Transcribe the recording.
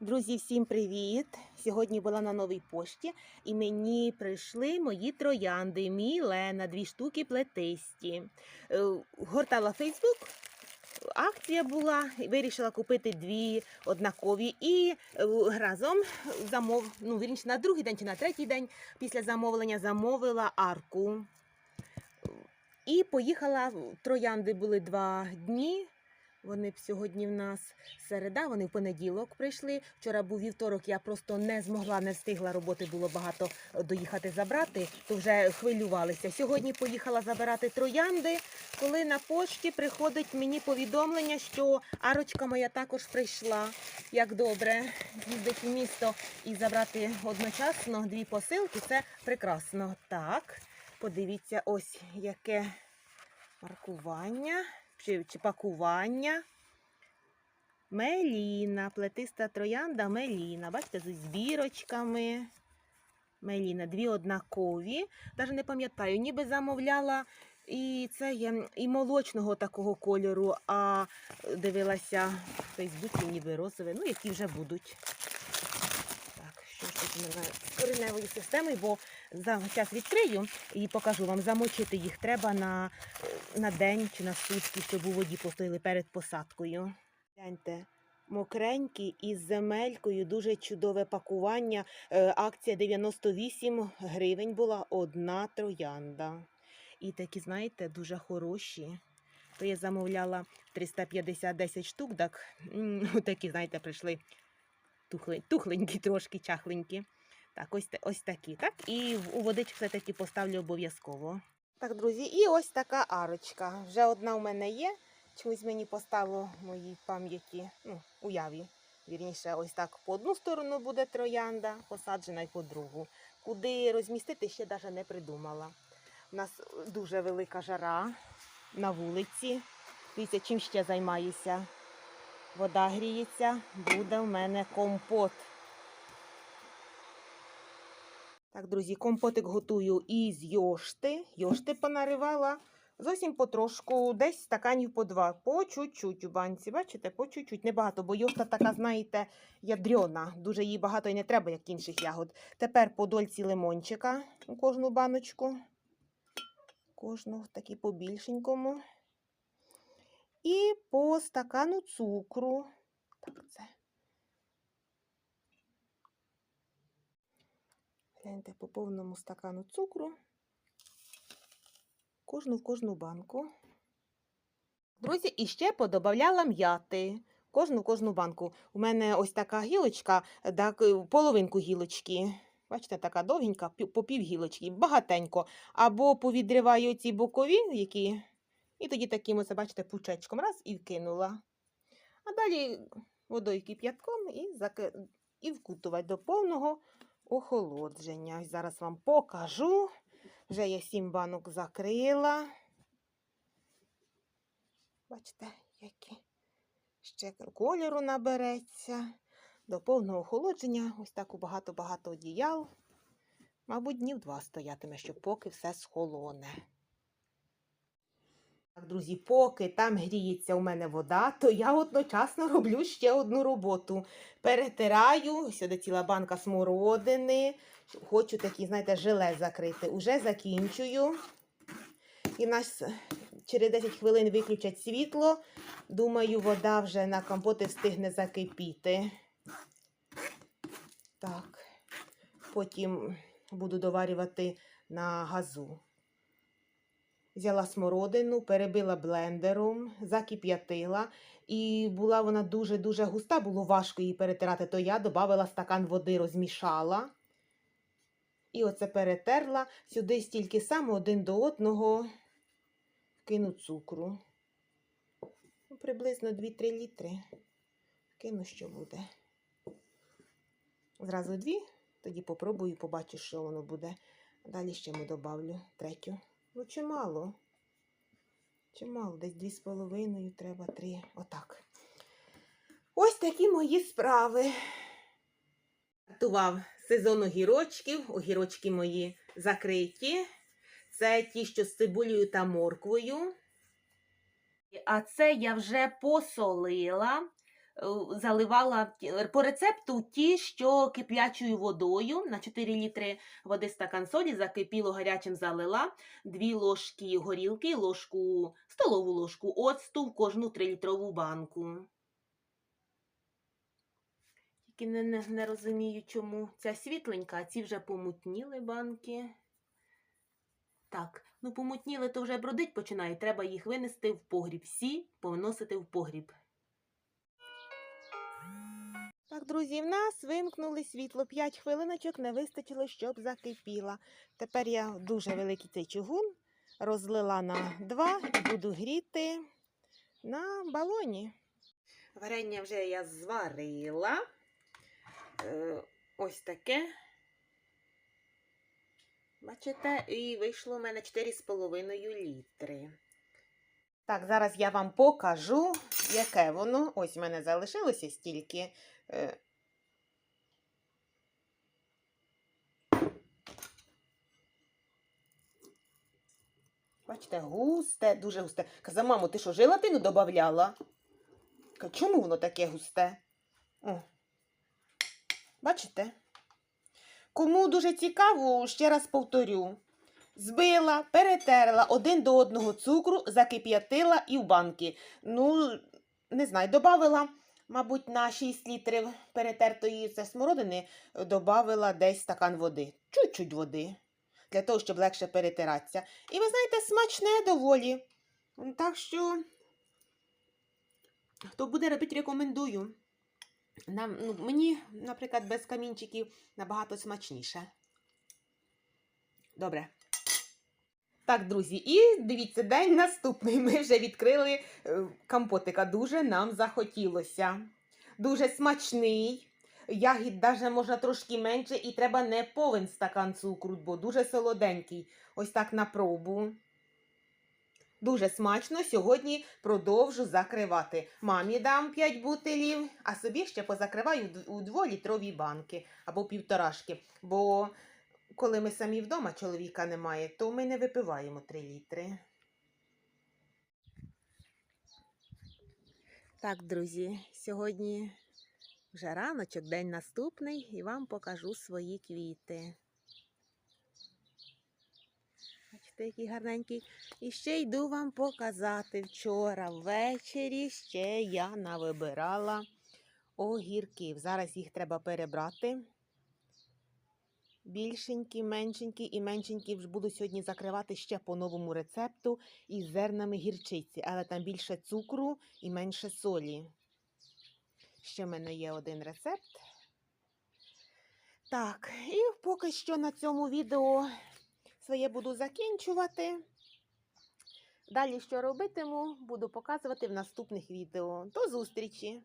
Друзі, всім привіт! Сьогодні була на новій пошті, і мені прийшли мої троянди. Мілена, дві штуки плетисті. Е, Гортала Фейсбук. Акція була, вирішила купити дві однакові і е, разом замов, ну, вірніше, на другий день чи на третій день після замовлення замовила арку. І поїхала. Троянди були два дні. Вони б сьогодні в нас середа, вони в понеділок прийшли. Вчора був вівторок, я просто не змогла, не встигла роботи, було багато е, доїхати забрати, то вже хвилювалися. Сьогодні поїхала забирати троянди, коли на пошті приходить мені повідомлення, що арочка моя також прийшла. Як добре, їздить в місто і забрати одночасно дві посилки. Це прекрасно. Так, подивіться, ось яке маркування чи, чи пакування. Меліна, плетиста троянда Меліна. Бачите, з збірочками. Меліна, дві однакові. Навіть не пам'ятаю, ніби замовляла і це є і молочного такого кольору, а дивилася в Фейсбуці, ніби розове, ну які вже будуть. Так, що ж тут мене з кореневою системою, бо за час відкрию і покажу вам, замочити їх треба на, на день чи на сутки, щоб у воді постояли перед посадкою. Гляньте, мокренькі із земелькою, дуже чудове пакування. Е, Акція 98 гривень була одна троянда. І такі, знаєте, дуже хороші. То я замовляла 350 10 штук, так такі, знаєте, прийшли тухленькі, трошки чахленькі. Так, ось, ось такі. Так, і у водичку все-таки поставлю обов'язково. Так, друзі, і ось така арочка. Вже одна у мене є. Чомусь мені постало в моїй пам'яті, ну, уяві. Вірніше, ось так по одну сторону буде троянда, посаджена і по другу. Куди розмістити, ще навіть не придумала. У нас дуже велика жара на вулиці. Дивіться, чим ще займаюся. Вода гріється, буде в мене компот. Так, друзі, компотик готую із йошти. Йошти понаривала. Зовсім потрошку, десь стаканів по два. По чуть-чуть у банці. Бачите, по чуть-чуть. Небагато, бо йошта така, знаєте, ядрена. Дуже її багато і не треба, як інших ягод. Тепер по дольці лимончика у кожну баночку. Кожну такий побільшенькому. І по стакану цукру. Так, це. Гляньте, по повному стакану цукру. Кожну в кожну банку. Друзі, і ще подобавляла м'яти. Кожну в кожну банку. У мене ось така гілочка, так, половинку гілочки. Бачите, така довгенька, по пів гілочки, багатенько. Або повідриваю ці бокові, які. І тоді таким ось, бачите, пучечком раз і вкинула. А далі водою кип'ятком і, заки... і вкутувати до повного охолодження. Зараз вам покажу. Вже я сім банок закрила. Бачите, які ще кольору набереться. До повного охолодження. Ось так у багато-багато одіял. Мабуть, днів два стоятиме, щоб поки все схолоне. Так, друзі, поки там гріється у мене вода, то я одночасно роблю ще одну роботу. Перетираю, сюди ціла банка смородини. Хочу такі, знаєте, желе закрити. Уже закінчую. І в нас через 10 хвилин виключать світло. Думаю, вода вже на компоти встигне закипіти. Так. Потім буду доварювати на газу. Взяла смородину, перебила блендером, закип'ятила. І була вона дуже-дуже густа, було важко її перетирати, то я додала стакан води, розмішала. І оце перетерла. Сюди стільки само один до одного кину цукру. Ну, приблизно 2-3 літри. Кину, що буде. Зразу дві, тоді попробую, побачу, що воно буде. Далі ще ми добавлю третю. Ну, чимало. Чимало, десь дві з половиною, треба три. Отак. Ось такі мої справи. Готував сезон огірочків. Огірочки мої закриті. Це ті, що з цибулею та морквою. А це я вже посолила. Заливала по рецепту ті, що киплячою водою на 4 літри води стакан солі, закипіло гарячим залила, 2 ложки горілки, ложку, столову ложку оцту в кожну 3-літрову банку. Тільки не, не, не розумію, чому ця світленька, а ці вже помутніли банки. Так, ну помутніли, то вже бродить починає. Треба їх винести в погріб. Всі повиносити в погріб. Так, друзі, в нас вимкнули світло. П'ять хвилиночок не вистачило, щоб закипіла. Тепер я дуже великий цей чугун розлила на два і буду гріти на балоні. Варення вже я зварила. Е, ось таке. Бачите, і вийшло у мене 4,5 літри. Так, зараз я вам покажу, яке воно. Ось в мене залишилося стільки. Е, Бачите, густе, дуже густе. Каза, мамо, ти що, желатину додавала? Чому воно таке густе? О. Бачите? Кому дуже цікаво, ще раз повторю. Збила, перетерла один до одного цукру, закип'ятила і в банки. Ну, не знаю, додавила, мабуть, на 6 літрів перетертої це смородини, додавила десь стакан води. Чуть-чуть води. Для того, щоб легше перетиратися. І ви знаєте, смачне доволі. Так що, хто буде робити, рекомендую. Нам, ну, мені, наприклад, без камінчиків набагато смачніше. Добре. Так, друзі, і дивіться, день наступний. Ми вже відкрили е, компотика. Дуже нам захотілося. Дуже смачний. Ягід даже можна трошки менше, і треба не повен стакан цукру, бо дуже солоденький. Ось так на пробу. Дуже смачно. Сьогодні продовжу закривати. Мамі дам 5 бутилів, а собі ще позакриваю у 2-літрові банки або півторашки. Бо коли ми самі вдома, чоловіка немає, то ми не випиваємо 3 літри. Так, друзі, сьогодні вже раночок, день наступний, і вам покажу свої квіти. Бачите, які гарненькі. І ще йду вам показати. Вчора ввечері ще я навибирала огірків. Зараз їх треба перебрати. Більшенькі, меншенькі і меншенькі вже буду сьогодні закривати ще по новому рецепту із зернами гірчиці, але там більше цукру і менше солі. Ще в мене є один рецепт. Так, і поки що на цьому відео своє буду закінчувати. Далі, що робитиму, буду показувати в наступних відео. До зустрічі!